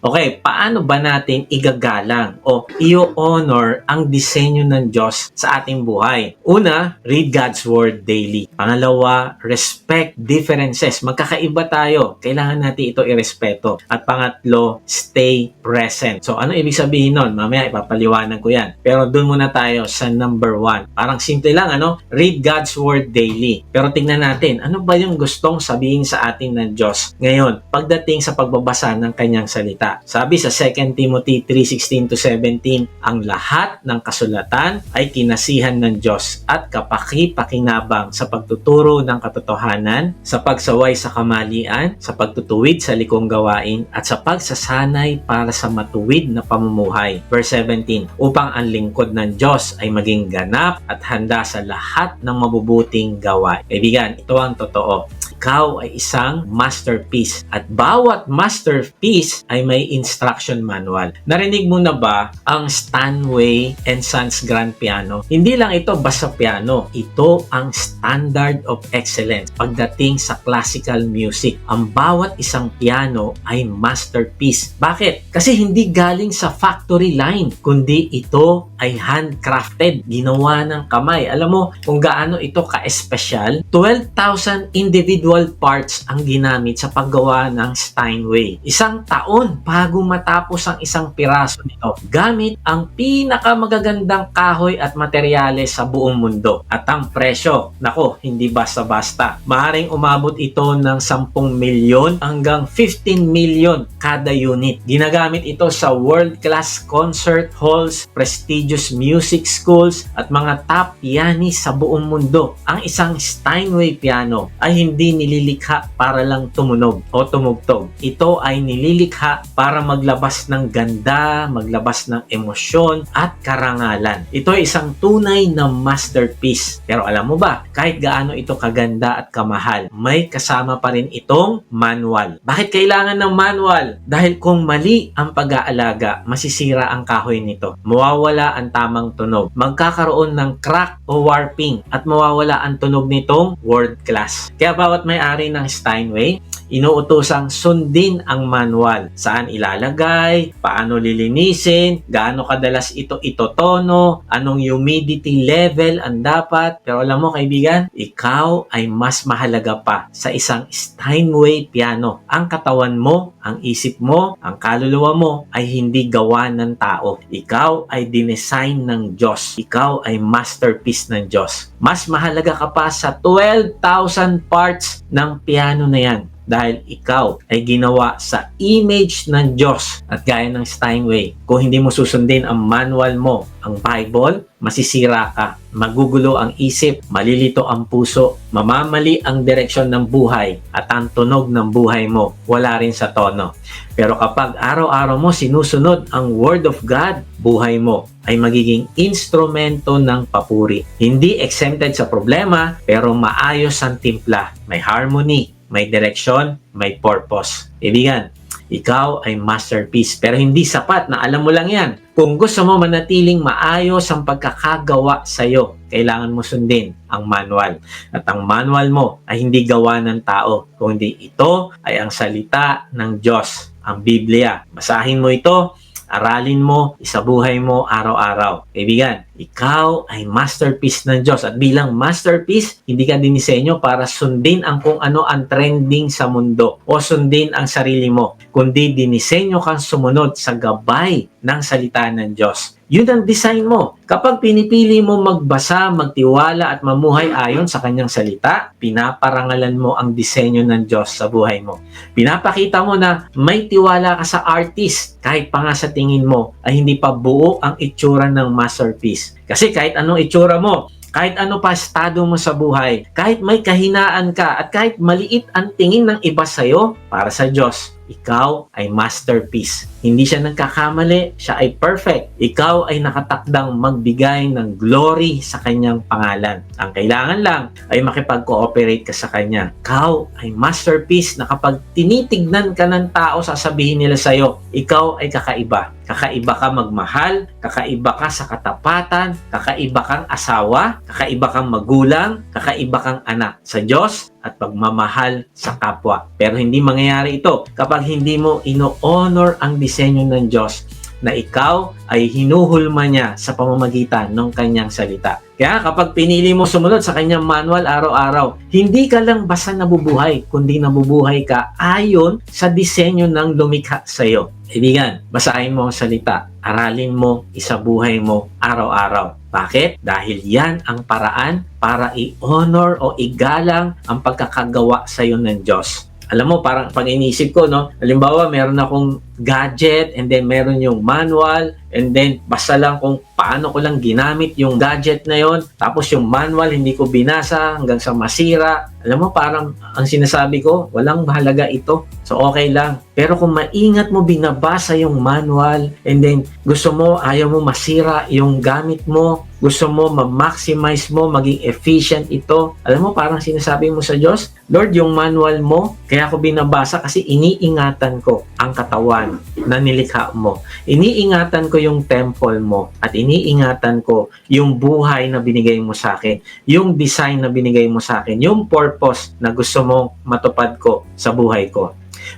Okay, paano ba natin igagalang o i-honor ang disenyo ng Diyos sa ating buhay? Una, read God's Word daily. Pangalawa, respect differences. Magkakaiba tayo. Kailangan natin ito irespeto. At pangatlo, stay present. So, ano ibig sabihin nun? Mamaya ipapaliwanag ko yan. Pero doon muna tayo sa number one. Parang simple lang, ano? Read God's Word daily. Pero tingnan natin, ano ba yung gustong sabihin sa atin ng Diyos ngayon pagdating sa pagbabasa ng kanyang salita? Sabi sa 2 Timothy 3:16 to 17, ang lahat ng kasulatan ay kinasihan ng Diyos at kapaki-pakinabang sa pagtuturo ng katotohanan, sa pagsaway sa kamalian, sa pagtutuwid sa likong gawain at sa pagsasanay para sa matuwid na pamumuhay. Verse 17, upang ang lingkod ng Diyos ay maging ganap at handa sa lahat ng mabubuting gawain. Kaibigan, ito ang totoo ikaw ay isang masterpiece. At bawat masterpiece ay may instruction manual. Narinig mo na ba ang Stanway and Sons Grand Piano? Hindi lang ito basta piano. Ito ang standard of excellence pagdating sa classical music. Ang bawat isang piano ay masterpiece. Bakit? Kasi hindi galing sa factory line, kundi ito ay handcrafted, ginawa ng kamay. Alam mo kung gaano ito ka-espesyal? 12,000 individual parts ang ginamit sa paggawa ng Steinway. Isang taon bago matapos ang isang piraso nito gamit ang pinakamagagandang kahoy at materyales sa buong mundo. At ang presyo, nako, hindi basta-basta. Maaring umabot ito ng 10 milyon hanggang 15 milyon kada unit. Ginagamit ito sa world-class concert halls, prestigious music schools, at mga top pianist sa buong mundo. Ang isang Steinway piano ay hindi nililikha para lang tumunog o tumugtog. Ito ay nililikha para maglabas ng ganda, maglabas ng emosyon at karangalan. Ito ay isang tunay na masterpiece. Pero alam mo ba, kahit gaano ito kaganda at kamahal, may kasama pa rin itong manual. Bakit kailangan ng manual? Dahil kung mali ang pag-aalaga, masisira ang kahoy nito. Mawawala ang tamang tunog. Magkakaroon ng crack o warping at mawawala ang tunog nitong world class. Kaya bawat may-ari ng Steinway, inuutosang sundin ang manual. Saan ilalagay, paano lilinisin, gaano kadalas ito itotono, anong humidity level ang dapat. Pero alam mo kaibigan, ikaw ay mas mahalaga pa sa isang Steinway piano. Ang katawan mo, ang isip mo, ang kaluluwa mo ay hindi gawa ng tao. Ikaw ay dinesign ng Diyos. Ikaw ay masterpiece ng Diyos. Mas mahalaga ka pa sa 12,000 parts ng piano na yan dahil ikaw ay ginawa sa image ng Diyos at gaya ng Steinway. Kung hindi mo susundin ang manual mo, ang Bible, masisira ka, magugulo ang isip, malilito ang puso, mamamali ang direksyon ng buhay at ang tunog ng buhay mo wala rin sa tono. Pero kapag araw-araw mo sinusunod ang Word of God, buhay mo ay magiging instrumento ng papuri. Hindi exempted sa problema, pero maayos ang timpla, may harmony, may direksyon, may purpose. Ibigan, ikaw ay masterpiece pero hindi sapat na alam mo lang yan. Kung gusto mo manatiling maayos ang pagkakagawa sa iyo, kailangan mo sundin ang manual. At ang manual mo ay hindi gawa ng tao, kundi ito ay ang salita ng Diyos, ang Biblia. Basahin mo ito, aralin mo, isabuhay mo araw-araw. Kaibigan, ikaw ay masterpiece ng Diyos. At bilang masterpiece, hindi ka dinisenyo para sundin ang kung ano ang trending sa mundo o sundin ang sarili mo, kundi dinisenyo kang sumunod sa gabay ng salita ng Diyos. Yun ang design mo. Kapag pinipili mo magbasa, magtiwala at mamuhay ayon sa kanyang salita, pinaparangalan mo ang disenyo ng Diyos sa buhay mo. Pinapakita mo na may tiwala ka sa artist kahit pa nga sa tingin mo ay hindi pa buo ang itsura ng masterpiece. Kasi kahit anong itsura mo, kahit ano pa estado mo sa buhay, kahit may kahinaan ka at kahit maliit ang tingin ng iba sa'yo, para sa Diyos, ikaw ay masterpiece. Hindi siya nagkakamali, siya ay perfect. Ikaw ay nakatakdang magbigay ng glory sa kanyang pangalan. Ang kailangan lang ay makipag-cooperate ka sa kanya. Ikaw ay masterpiece na kapag tinitignan ka ng tao, sasabihin nila sa'yo, ikaw ay kakaiba. Kakaiba ka magmahal, kakaiba ka sa katapatan, kakaiba kang asawa, kakaiba kang magulang, kakaiba kang anak. Sa Diyos, at pagmamahal sa kapwa. Pero hindi mangyayari ito kapag hindi mo ino-honor ang disenyo ng Diyos na ikaw ay hinuhulma niya sa pamamagitan ng kanyang salita. Kaya kapag pinili mo sumunod sa kanyang manual araw-araw, hindi ka lang basta nabubuhay, kundi nabubuhay ka ayon sa disenyo ng lumikha sa iyo. Kaibigan, basahin mo ang salita, aralin mo, isabuhay mo araw-araw. Bakit? Dahil yan ang paraan para i-honor o igalang ang pagkakagawa sa iyo ng Diyos. Alam mo, parang pag ko, no, halimbawa meron akong gadget and then meron yung manual and then basta lang kung paano ko lang ginamit yung gadget na yon tapos yung manual hindi ko binasa hanggang sa masira. Alam mo parang ang sinasabi ko walang mahalaga ito. So okay lang. Pero kung maingat mo binabasa yung manual and then gusto mo ayaw mo masira yung gamit mo gusto mo ma-maximize mo maging efficient ito. Alam mo parang sinasabi mo sa Diyos Lord yung manual mo kaya ko binabasa kasi iniingatan ko ang katawan na nilikha mo iniingatan ko yung temple mo at iniingatan ko yung buhay na binigay mo sa akin, yung design na binigay mo sa akin, yung purpose na gusto mong matupad ko sa buhay ko.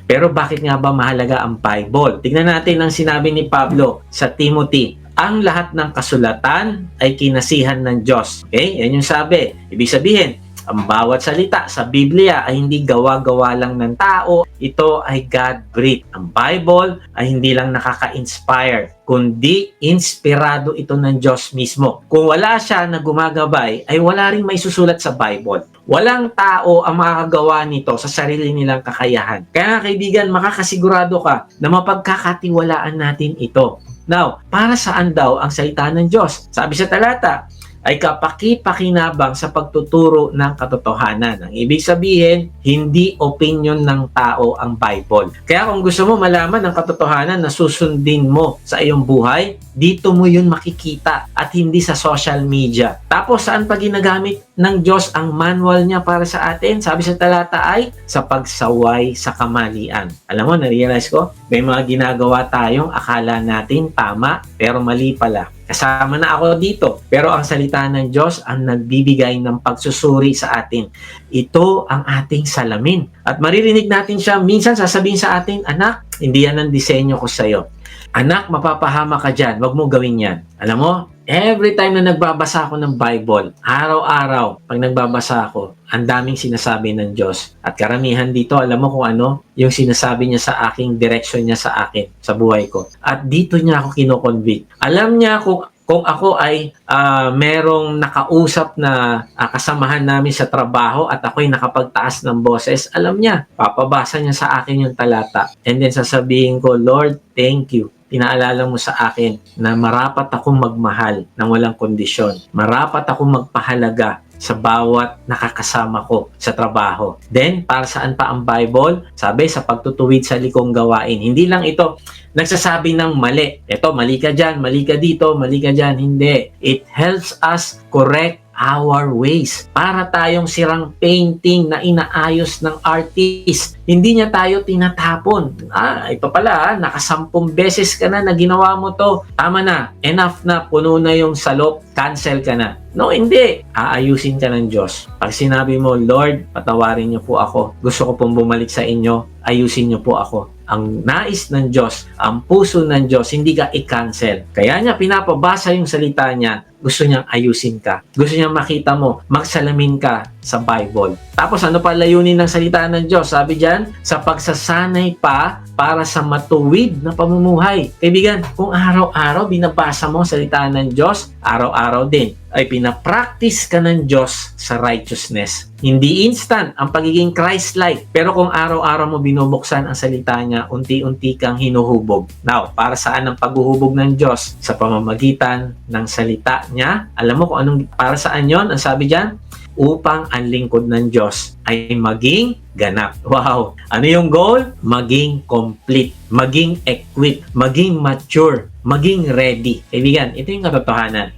Pero bakit nga ba mahalaga ang Bible? Tingnan natin ang sinabi ni Pablo sa Timothy. Ang lahat ng kasulatan ay kinasihan ng Diyos. Okay? Yan yung sabi. Ibig sabihin, ang bawat salita sa Biblia ay hindi gawa-gawa lang ng tao, ito ay God-breathed. Ang Bible ay hindi lang nakaka-inspire, kundi inspirado ito ng Diyos mismo. Kung wala siya na gumagabay, ay wala rin may susulat sa Bible. Walang tao ang makakagawa nito sa sarili nilang kakayahan. Kaya kaibigan, makakasigurado ka na mapagkakatiwalaan natin ito. Now, para saan daw ang salita ng Diyos? Sabi sa talata, ay kapaki-pakinabang sa pagtuturo ng katotohanan. Ang ibig sabihin, hindi opinion ng tao ang Bible. Kaya kung gusto mo malaman ang katotohanan na susundin mo sa iyong buhay, dito mo yun makikita at hindi sa social media. Tapos saan pa ginagamit ng Diyos ang manual niya para sa atin? Sabi sa talata ay sa pagsaway sa kamalian. Alam mo, na-realize ko, may mga ginagawa tayong akala natin tama pero mali pala. Kasama na ako dito. Pero ang salita ng Diyos ang nagbibigay ng pagsusuri sa atin. Ito ang ating salamin. At maririnig natin siya, minsan sasabihin sa atin, anak, hindi yan ang disenyo ko sa'yo. Anak, mapapahama ka dyan. Huwag mo gawin yan. Alam mo, every time na nagbabasa ako ng Bible, araw-araw, pag nagbabasa ako, ang daming sinasabi ng Diyos. At karamihan dito, alam mo kung ano, yung sinasabi niya sa aking direction niya sa akin, sa buhay ko. At dito niya ako kinoconvict. Alam niya kung kung ako ay uh, merong nakausap na uh, kasamahan namin sa trabaho at ako'y nakapagtaas ng boses, alam niya, papabasa niya sa akin yung talata. And then sasabihin ko, Lord, thank you pinaalala mo sa akin na marapat akong magmahal ng walang kondisyon. Marapat akong magpahalaga sa bawat nakakasama ko sa trabaho. Then, para saan pa ang Bible? Sabi, sa pagtutuwid sa likong gawain. Hindi lang ito nagsasabi ng mali. Ito, mali ka dyan, mali ka dito, mali ka dyan. Hindi. It helps us correct our ways. Para tayong sirang painting na inaayos ng artist. Hindi niya tayo tinatapon. Ah, ito pala, nakasampung beses ka na na ginawa mo to. Tama na, enough na, puno na yung salop, cancel ka na. No, hindi. Aayusin ka ng Diyos. Pag sinabi mo, Lord, patawarin niyo po ako. Gusto ko pong bumalik sa inyo. Ayusin niyo po ako ang nais ng Diyos, ang puso ng Diyos, hindi ka i-cancel. Kaya niya pinapabasa yung salita niya, gusto niyang ayusin ka. Gusto niyang makita mo, magsalamin ka sa Bible. Tapos ano pa layunin ng salita ng Diyos? Sabi diyan, sa pagsasanay pa para sa matuwid na pamumuhay. Kaibigan, kung araw-araw binabasa mo ang salita ng Diyos, araw-araw din ay pinapractice ka ng Diyos sa righteousness. Hindi instant ang pagiging Christ-like. Pero kung araw-araw mo binubuksan ang salita niya, unti-unti kang hinuhubog. Now, para saan ang paghuhubog ng Diyos? Sa pamamagitan ng salita niya. Alam mo kung anong para saan yon Ang sabi diyan, upang ang lingkod ng Diyos ay maging ganap. Wow! Ano yung goal? Maging complete, maging equipped, maging mature, maging ready. Kaibigan, ito yung katotohanan.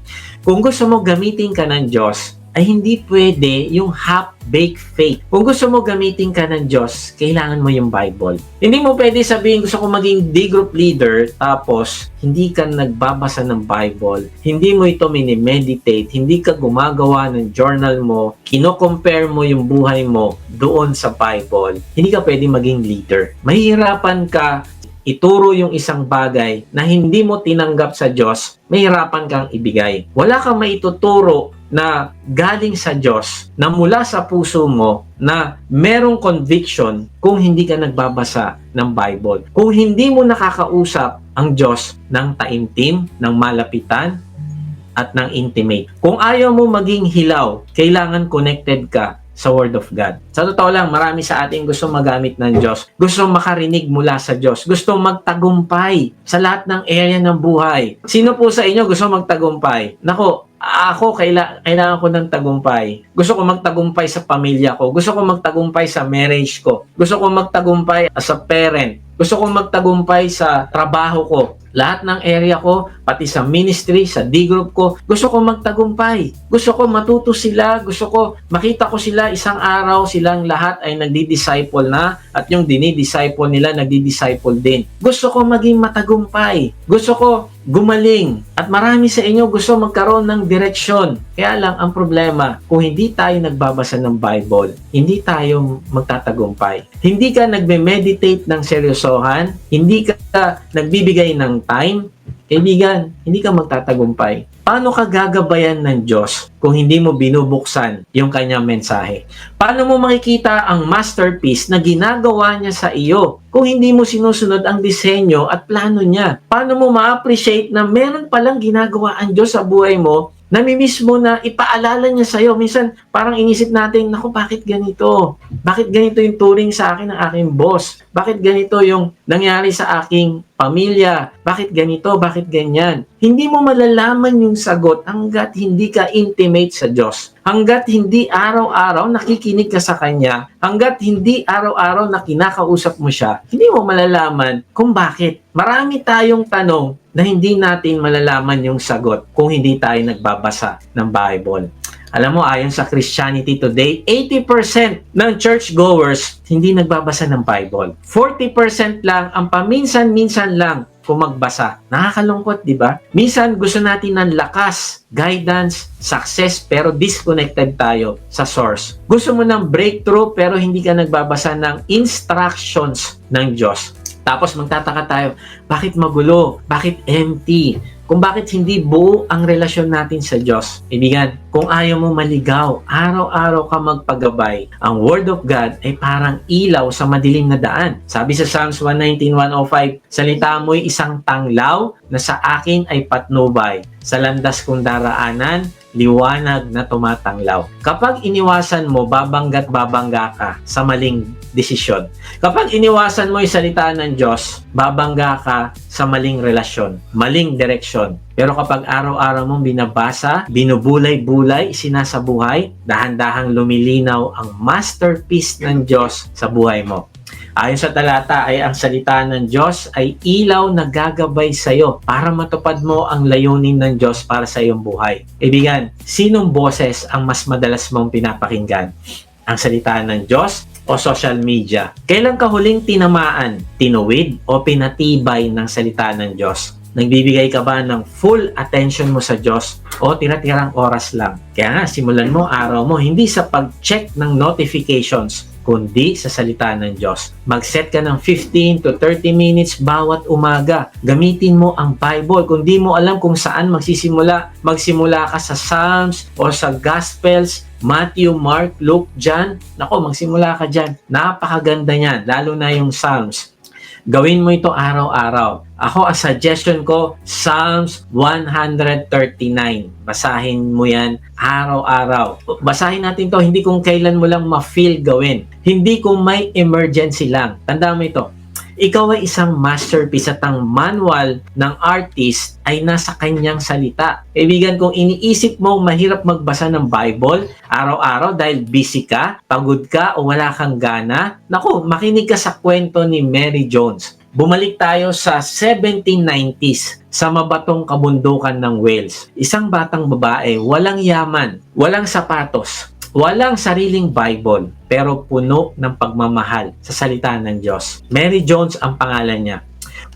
Kung gusto mo gamitin ka ng Diyos, ay hindi pwede yung half-baked faith. Kung gusto mo gamitin ka ng Diyos, kailangan mo yung Bible. Hindi mo pwede sabihin gusto ko maging D-group leader tapos hindi ka nagbabasa ng Bible, hindi mo ito minimeditate, hindi ka gumagawa ng journal mo, kino-compare mo yung buhay mo doon sa Bible, hindi ka pwede maging leader. Mahihirapan ka ituro yung isang bagay na hindi mo tinanggap sa Diyos, mahirapan kang ibigay. Wala kang maituturo na galing sa Diyos, na mula sa puso mo, na merong conviction kung hindi ka nagbabasa ng Bible. Kung hindi mo nakakausap ang Diyos ng taimtim, ng malapitan, at ng intimate. Kung ayaw mo maging hilaw, kailangan connected ka sa Word of God. Sa totoo lang, marami sa ating gusto magamit ng Diyos. Gusto makarinig mula sa Diyos. Gusto magtagumpay sa lahat ng area ng buhay. Sino po sa inyo gusto magtagumpay? Nako, ako kaila, kailangan ko ng tagumpay. Gusto ko magtagumpay sa pamilya ko. Gusto ko magtagumpay sa marriage ko. Gusto ko magtagumpay as a parent. Gusto ko magtagumpay sa trabaho ko. Lahat ng area ko, pati sa ministry, sa D-group ko, gusto ko magtagumpay. Gusto ko matuto sila, gusto ko makita ko sila isang araw silang lahat ay nagdi-disciple na at yung dinidisciple nila nagdi-disciple din. Gusto ko maging matagumpay. Gusto ko gumaling. At marami sa inyo gusto magkaroon ng direksyon. Kaya lang ang problema, kung hindi tayo nagbabasa ng Bible, hindi tayo magtatagumpay. Hindi ka nagme-meditate ng seryosohan, hindi ka nagbibigay ng time, kaibigan, hindi ka magtatagumpay. Paano ka gagabayan ng Diyos kung hindi mo binubuksan yung kanyang mensahe? Paano mo makikita ang masterpiece na ginagawa niya sa iyo kung hindi mo sinusunod ang disenyo at plano niya? Paano mo ma-appreciate na meron palang ginagawa ang Diyos sa buhay mo namimiss mo na ipaalala niya sa'yo. Minsan, parang inisip natin, naku, bakit ganito? Bakit ganito yung turing sa akin ng aking boss? Bakit ganito yung nangyari sa aking pamilya? Bakit ganito? Bakit ganyan? Hindi mo malalaman yung sagot hanggat hindi ka intimate sa Diyos. Hanggat hindi araw-araw nakikinig ka sa Kanya, hanggat hindi araw-araw na kinakausap mo siya, hindi mo malalaman kung bakit. Marami tayong tanong na hindi natin malalaman yung sagot kung hindi tayo nagbabasa ng Bible. Alam mo, ayon sa Christianity Today, 80% ng churchgoers hindi nagbabasa ng Bible. 40% lang ang paminsan-minsan lang kung magbasa. Nakakalungkot, di ba? Minsan gusto natin ng lakas, guidance, success, pero disconnected tayo sa source. Gusto mo ng breakthrough, pero hindi ka nagbabasa ng instructions ng Diyos. Tapos magtataka tayo, bakit magulo? Bakit empty? Kung bakit hindi buo ang relasyon natin sa Diyos. Ibigan, kung ayaw mo maligaw, araw-araw ka magpagabay, ang Word of God ay parang ilaw sa madilim na daan. Sabi sa Psalms 119.105, Salita mo'y isang tanglaw na sa akin ay patnubay. Sa landas kong daraanan, liwanag na tumatanglaw. Kapag iniwasan mo, babanggat babangga ka sa maling desisyon. Kapag iniwasan mo yung salita ng Diyos, babangga ka sa maling relasyon, maling direksyon. Pero kapag araw-araw mong binabasa, binubulay-bulay, sinasabuhay, dahan-dahang lumilinaw ang masterpiece ng Diyos sa buhay mo. Ayon sa talata ay ang salita ng Diyos ay ilaw na gagabay sa iyo para matupad mo ang layunin ng Diyos para sa iyong buhay. Kaibigan, sinong boses ang mas madalas mong pinapakinggan? Ang salita ng Diyos o social media? Kailan ka huling tinamaan, tinuwid o pinatibay ng salita ng Diyos? Nagbibigay ka ba ng full attention mo sa Diyos o tira-tirang oras lang? Kaya nga, simulan mo araw mo hindi sa pag-check ng notifications, kundi sa salita ng Diyos. Mag-set ka ng 15 to 30 minutes bawat umaga. Gamitin mo ang Bible. Kung di mo alam kung saan magsisimula, magsimula ka sa Psalms o sa Gospels, Matthew, Mark, Luke, John. Nako, magsimula ka dyan. Napakaganda niyan, lalo na yung Psalms. Gawin mo ito araw-araw. Ako, ang suggestion ko, Psalms 139. Basahin mo yan araw-araw. Basahin natin to hindi kung kailan mo lang ma-feel gawin. Hindi kung may emergency lang. Tandaan mo ito. Ikaw ay isang masterpiece at ang manual ng artist ay nasa kanyang salita. Kaibigan, kung iniisip mo mahirap magbasa ng Bible araw-araw dahil busy ka, pagod ka o wala kang gana, naku, makinig ka sa kwento ni Mary Jones bumalik tayo sa 1790s sa mabatong kabundukan ng Wales. Isang batang babae, walang yaman, walang sapatos, walang sariling Bible, pero puno ng pagmamahal sa salita ng Diyos. Mary Jones ang pangalan niya.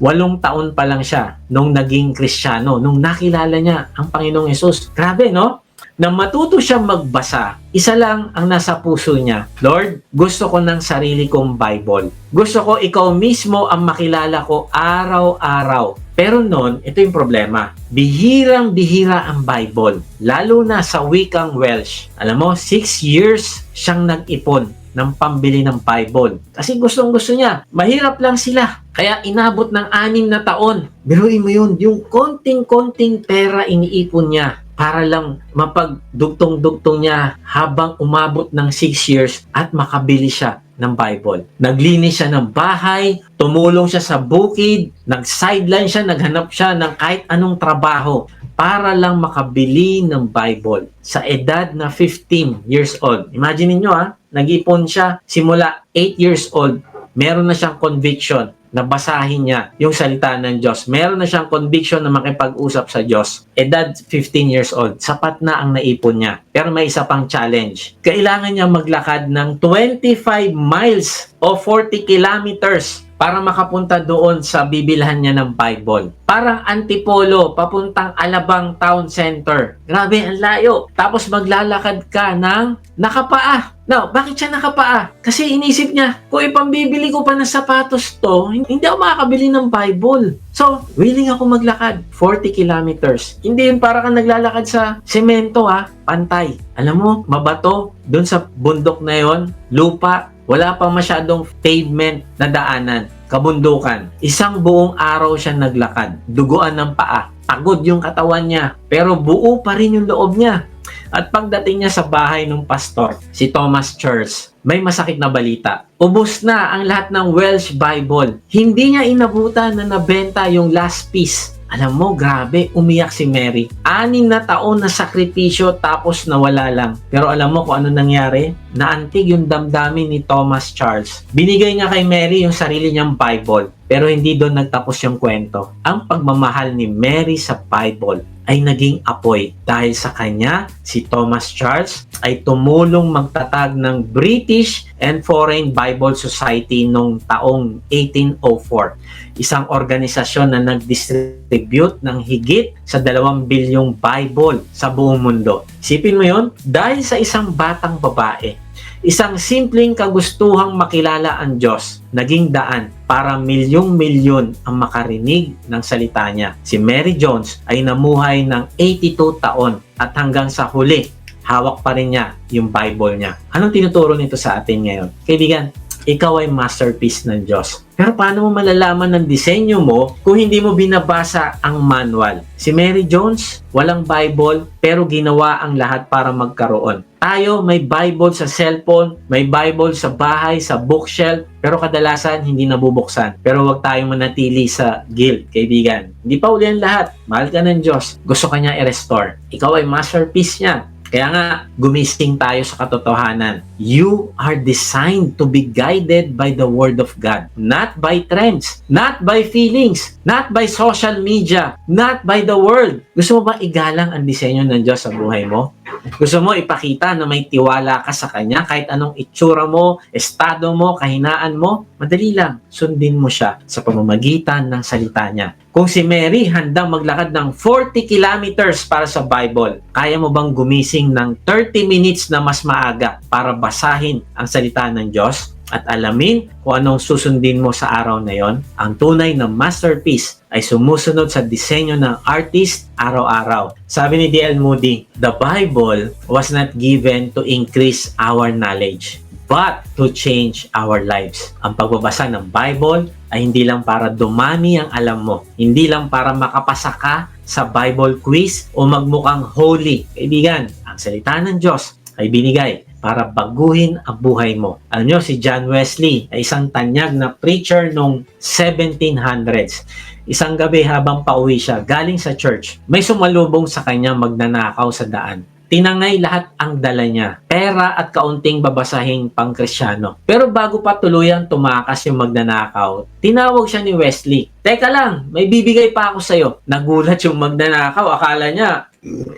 Walong taon pa lang siya nung naging kristyano, nung nakilala niya ang Panginoong Yesus. Grabe, no? Nang matuto siyang magbasa, isa lang ang nasa puso niya. Lord, gusto ko ng sarili kong Bible. Gusto ko ikaw mismo ang makilala ko araw-araw. Pero noon, ito yung problema. Bihirang-bihira ang Bible, lalo na sa wikang Welsh. Alam mo, six years siyang nag-ipon ng pambili ng Bible. Kasi gustong gusto niya. Mahirap lang sila. Kaya inabot ng anim na taon. Biruin mo yun, yung konting-konting pera iniipon niya para lang mapagdugtong-dugtong niya habang umabot ng 6 years at makabili siya ng Bible. Naglinis siya ng bahay, tumulong siya sa bukid, nag-sideline siya, naghanap siya ng kahit anong trabaho para lang makabili ng Bible sa edad na 15 years old. Imagine niyo ha, nag-ipon siya simula 8 years old. Meron na siyang conviction na basahin niya yung salita ng Diyos. Meron na siyang conviction na makipag-usap sa Diyos. Edad 15 years old. Sapat na ang naipon niya. Pero may isa pang challenge. Kailangan niya maglakad ng 25 miles o 40 kilometers para makapunta doon sa bibilhan niya ng Bible. Parang antipolo, papuntang Alabang Town Center. Grabe, ang layo. Tapos maglalakad ka ng nakapaa. Now, bakit siya nakapaa? Kasi inisip niya, kung ipambibili ko pa ng sapatos to, hindi ako makakabili ng Bible. So, willing ako maglakad 40 kilometers. Hindi yun para kang naglalakad sa semento ha, pantay. Alam mo, mabato, doon sa bundok na yon, lupa, wala pang masyadong pavement na daanan, kabundukan. Isang buong araw siya naglakad, duguan ng paa. Pagod yung katawan niya, pero buo pa rin yung loob niya. At pagdating niya sa bahay ng pastor, si Thomas Church, may masakit na balita. Ubus na ang lahat ng Welsh Bible. Hindi niya inabutan na nabenta yung last piece. Alam mo, grabe, umiyak si Mary. Anim na taon na sakripisyo tapos nawala lang. Pero alam mo kung ano nangyari? Naantig yung damdamin ni Thomas Charles. Binigay niya kay Mary yung sarili niyang Bible. Pero hindi doon nagtapos yung kwento. Ang pagmamahal ni Mary sa Bible ay naging apoy dahil sa kanya si Thomas Charles ay tumulong magtatag ng British and Foreign Bible Society noong taong 1804 isang organisasyon na nag-distribute ng higit sa 2 bilyong Bible sa buong mundo. Isipin mo yon dahil sa isang batang babae, isang simpleng kagustuhang makilala ang Diyos, naging daan para milyong-milyon ang makarinig ng salita niya. Si Mary Jones ay namuhay ng 82 taon at hanggang sa huli, hawak pa rin niya yung Bible niya. Anong tinuturo nito sa atin ngayon? Kaibigan, ikaw ay masterpiece ng Diyos. Pero paano mo malalaman ng disenyo mo kung hindi mo binabasa ang manual? Si Mary Jones, walang Bible, pero ginawa ang lahat para magkaroon. Tayo, may Bible sa cellphone, may Bible sa bahay, sa bookshelf, pero kadalasan hindi nabubuksan. Pero huwag tayong manatili sa guilt, kaibigan. Hindi pa uli ang lahat. Mahal ka ng Diyos. Gusto ka niya i-restore. Ikaw ay masterpiece niya. Kaya nga, gumising tayo sa katotohanan. You are designed to be guided by the Word of God. Not by trends, not by feelings, not by social media, not by the world. Gusto mo ba igalang ang disenyo ng Diyos sa buhay mo? Gusto mo ipakita na may tiwala ka sa Kanya kahit anong itsura mo, estado mo, kahinaan mo? Madali lang, sundin mo siya sa pamamagitan ng salita niya. Kung si Mary handang maglakad ng 40 kilometers para sa Bible, kaya mo bang gumising ng 30 minutes na mas maaga para basahin ang salita ng Diyos? At alamin kung anong susundin mo sa araw na yon, ang tunay na masterpiece ay sumusunod sa disenyo ng artist araw-araw. Sabi ni D.L. Moody, The Bible was not given to increase our knowledge, but to change our lives. Ang pagbabasa ng Bible ay hindi lang para dumami ang alam mo, hindi lang para makapasa ka sa Bible quiz o magmukhang holy. Kaibigan, ang salita ng Diyos ay binigay para baguhin ang buhay mo. Alam nyo, si John Wesley ay isang tanyag na preacher noong 1700s. Isang gabi habang pauwi siya galing sa church, may sumalubong sa kanya magnanakaw sa daan. Tinangay lahat ang dala niya. Pera at kaunting babasahing pang kristyano. Pero bago pa tuluyang tumakas yung magnanakaw, tinawag siya ni Wesley. Teka lang, may bibigay pa ako sa'yo. Nagulat yung magnanakaw. Akala niya,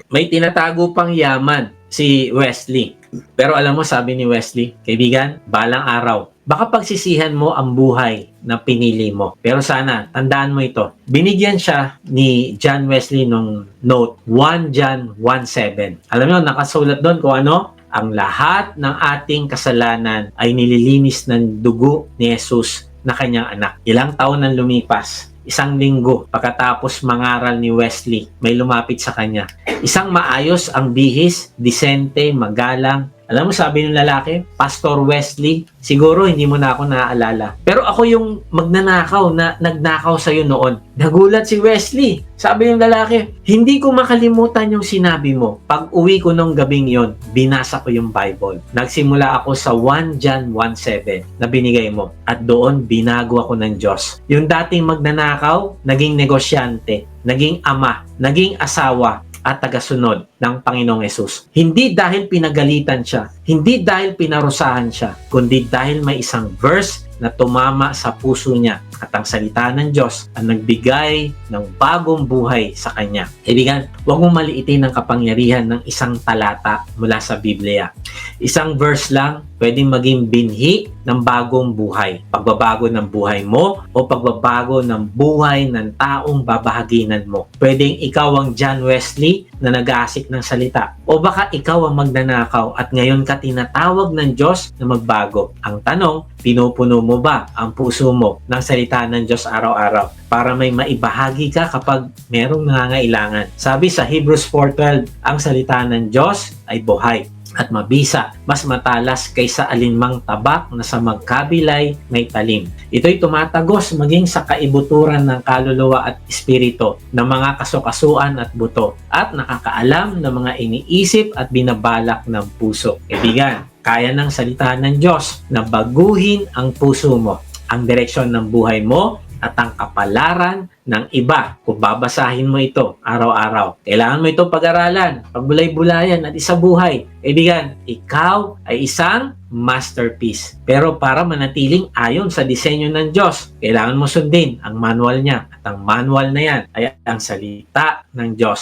may tinatago pang yaman si Wesley. Pero alam mo, sabi ni Wesley, kaibigan, balang araw, baka pagsisihan mo ang buhay na pinili mo. Pero sana, tandaan mo ito. Binigyan siya ni John Wesley nung note 1 John 1.7. Alam mo, nakasulat doon kung ano? Ang lahat ng ating kasalanan ay nililinis ng dugo ni Jesus na kanyang anak. Ilang taon nang lumipas, isang linggo pagkatapos mangaral ni Wesley, may lumapit sa kanya. Isang maayos ang bihis, disente, magalang. Alam mo, sabi ng lalaki, Pastor Wesley, siguro hindi mo na ako naaalala. Pero ako yung magnanakaw na nagnakaw sa'yo noon. Nagulat si Wesley. Sabi ng lalaki, hindi ko makalimutan yung sinabi mo. Pag uwi ko nung gabing yon, binasa ko yung Bible. Nagsimula ako sa 1 John 1.7 na binigay mo. At doon, binago ako ng Diyos. Yung dating magnanakaw, naging negosyante, naging ama, naging asawa, at tagasunod ng Panginoong Yesus. Hindi dahil pinagalitan siya, hindi dahil pinarusahan siya, kundi dahil may isang verse na tumama sa puso niya at ang salita ng Diyos ang nagbigay ng bagong buhay sa kanya. Kaibigan, huwag mong maliitin ang kapangyarihan ng isang talata mula sa Biblia. Isang verse lang pwedeng maging binhi ng bagong buhay. Pagbabago ng buhay mo o pagbabago ng buhay ng taong babahaginan mo. Pwedeng ikaw ang John Wesley na nag-aasik ng salita. O baka ikaw ang magnanakaw at ngayon ka tinatawag ng Diyos na magbago. Ang tanong, pinupuno mo ba ang puso mo ng salita ng Diyos araw-araw para may maibahagi ka kapag merong nangangailangan. Sabi sa Hebrews 4.12, ang salita ng Diyos ay buhay at mabisa, mas matalas kaysa alinmang tabak na sa magkabilay may talim. Ito'y tumatagos maging sa kaibuturan ng kaluluwa at espiritu ng mga kasukasuan at buto at nakakaalam ng mga iniisip at binabalak ng puso. Kaibigan, kaya ng salita ng Diyos na baguhin ang puso mo, ang direksyon ng buhay mo at ang kapalaran ng iba kung babasahin mo ito araw-araw. Kailangan mo ito pag-aralan, pagbulay-bulayan at isabuhay. Kaibigan, ikaw ay isang masterpiece. Pero para manatiling ayon sa disenyo ng Diyos, kailangan mo sundin ang manual niya. At ang manual na yan ay ang salita ng Diyos.